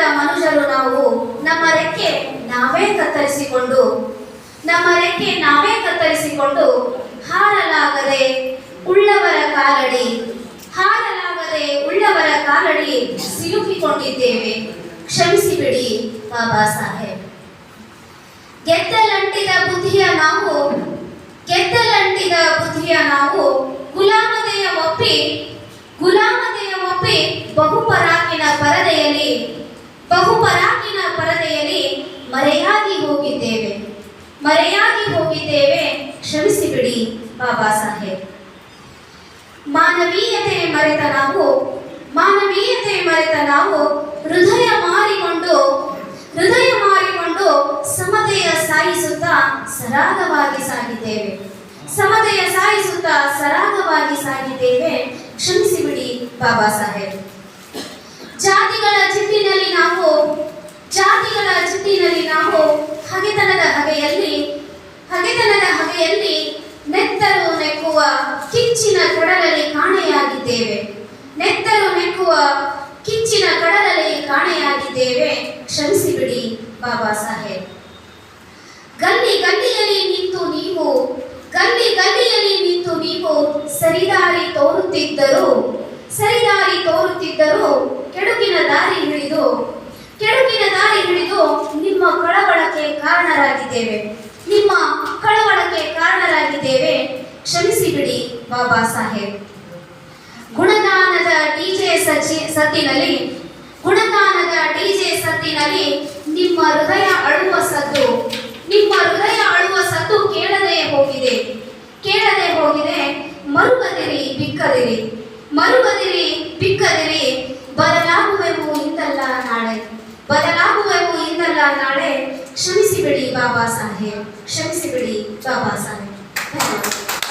ಹೃದಯದ ಮನುಷ್ಯರು ನಾವು. ನಮ್ಮ ರೆಕ್ಕೆ ನಾವೇ ಕತ್ತರಿಸಿಕೊಂಡು, ನಮ್ಮ ರೆಕ್ಕೆ ನಾವೇ ಕತ್ತರಿಸಿಕೊಂಡು ಹಾರಲಾಗದೆ ಉಳ್ಳವರ ಕಾಲಡಿ, ಹಾರಲಾಗದೆ ಉಳ್ಳವರ ಕಾಲಡಿ ಸಿಲುಕಿಕೊಂಡಿದ್ದೇವೆ. ಕ್ಷಮಿಸಿಬಿಡಿ ಬಾಬಾ ಸಾಹೇಬ್. ಗೆದ್ದಲಂಟಿದ ಬುದ್ಧಿಯ ನಾವು ಗೆದ್ದಲಂಟಿದ ಬಹುಪರಾಕಿನ ಪರದೆಯಲ್ಲಿ ಮರೆಯಾಗಿ ಹೋಗಿದ್ದೇವೆ. ಮರೆಯಾಗಿ ಹೋಗಿದ್ದೇವೆ. ಕ್ಷಮಿಸಿಬಿಡಿ, ಬಾಬಾ ಸಾಹೇಬ್. ಮಾನವೀಯತೆ ಮರೆತ ನಾವು, ಮಾನವೀಯತೆ ಮರೆತ ನಾವು ಹೃದಯ ಮಾರಿಕೊಂಡು ಹೃದಯ ಮಾರಿಕೊಂಡು ಸಮತೆಯ ಸಾಯಿಸುತ್ತಾ ಸರಾಗವಾಗಿ ಸಾಗಿದ್ದೇವೆ. ಸಮತೆಯ ಸಾಯಿಸುತ್ತಾ ಸರಾಗವಾಗಿ ಸಾಗಿದ್ದೇವೆ. ಕ್ಷಮಿಸಿಬಿಡಿ, ಬಾಬಾ ಸಾಹೇಬ್. ಜಾತಿಗಳ ಜಿಟ್ಟಿನಲ್ಲಿ ನಾವು ಜಾತಿಗಳ ಜಿಟ್ಟಿನಲ್ಲಿ ನಾವು ಹಗೆತನದ ಹಗೆಯಲ್ಲಿ ಹಗೆತನದ ಹಗೆಯಲ್ಲಿ ನೆತ್ತರು ನೆಕ್ಕುವ ಕಿಚ್ಚಿನ ಕಡಲಲ್ಲಿ ಕಾಣೆಯಾಗಿದ್ದೇವೆ. ನೆತ್ತರು ನೆಕ್ಕುವ ಕಿಚ್ಚಿನ ಕಡಲಲ್ಲಿ ಕಾಣೆಯಾಗಿದ್ದೇವೆ. ಕ್ಷಮಿಸಿಬಿಡಿ, ಬಾಬಾ ಸಾಹೇಬ್. ಗಲ್ಲಿ ಗಲ್ಲಿಯಲ್ಲಿ ನಿಂತು ನೀವು, ಗಲ್ಲಿ ಗಲ್ಲಿಯಲ್ಲಿ ನಿಂತು ನೀವು ಸರಿದಾರಿ ತೋರುತ್ತಿದ್ದರು ಸರಿದಾರಿ ತೋರುತ್ತಿದ್ದರು ಕಾರಣರಾಗಿದ್ದೇವೆ ನಿಮ್ಮ ಕಳವಳಕ್ಕೆ ಕಾರಣರಾಗಿದ್ದೇವೆ. ಕ್ಷಮಿಸಿಬಿಡಿ, ಬಾಬಾ ಸಾಹೇಬ್. ಗುಣಗಾನದ ಡಿಜೆ ಸಚಿ ಸತ್ತಿನಲ್ಲಿ ಗುಣಗಾನದ ಡಿಜೆ ಸತ್ತಿನಲ್ಲಿ ನಿಮ್ಮ ಹೃದಯ ಅಳುವ ಸದ್ದು, ನಿಮ್ಮ ಹೃದಯ ಅಳುವ ಸದ್ದು ಕೇಳದೆ ಹೋಗಿದೆ. ಕೇಳದೆ ಹೋಗಿದೆ ಮರುಗದಿರಿ ಬಿಕ್ಕದಿರಿ. ಮರುಗದಿರಿ ಬಿಕ್ಕದಿರಿ, ಬದಲಾಗುವೆವು ಇಂತಲ್ಲ ನಾಳೆ. ಬದಲಾಗುವೆವು ಇಂದಲ್ಲ ನಾಳೆ ಕ್ಷಮಿಸಿಬಿಡಿ ಬಾಬಾ ಸಾಹೇಬ್ ಕ್ಷಮಿಸಿಬಿಡಿ ಬಾಬಾ ಸಾಹೇಬ್. ಧನ್ಯವಾದ.